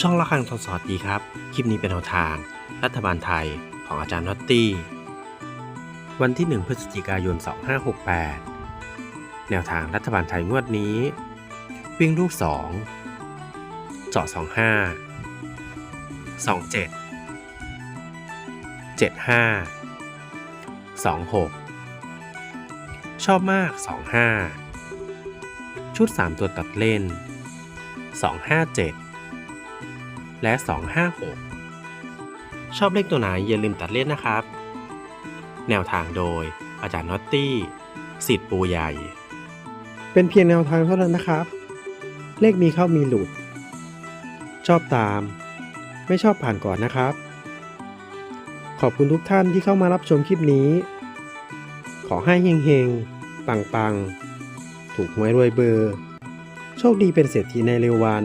ช่องละครังทอสวัสดีครับ คลิปนี้เป็นแนวทาง รัฐบาลไทยของอาจารย์น็อตตี้ วันที่ 1 พฤศจิกายน 2568 แนวทางรัฐบาลไทยงวดนี้ วิ่งลูก 2 เจาะ 25 27 75 26 ชอบมาก 25 ชุด 3 ตัวตัดเล่น 257 และ 256 ชอบเลขตัวไหนอย่าลืมตัดเล่นนะครับ แนวทางโดย อาจารย์น็อตตี้สิทธิ์ปูใหญ่ เป็นเพียงแนวทางเท่านั้นนะครับ เลขมีเข้ามีหลุด ชอบตาม ไม่ชอบผ่านก่อนนะครับ ขอบคุณทุกท่านที่เข้ามารับชมคลิปนี้ ขอให้เฮงๆ ปังๆ ถูกหวยรวยเบอร์ โชคดีเป็นเศรษฐีในเร็ววัน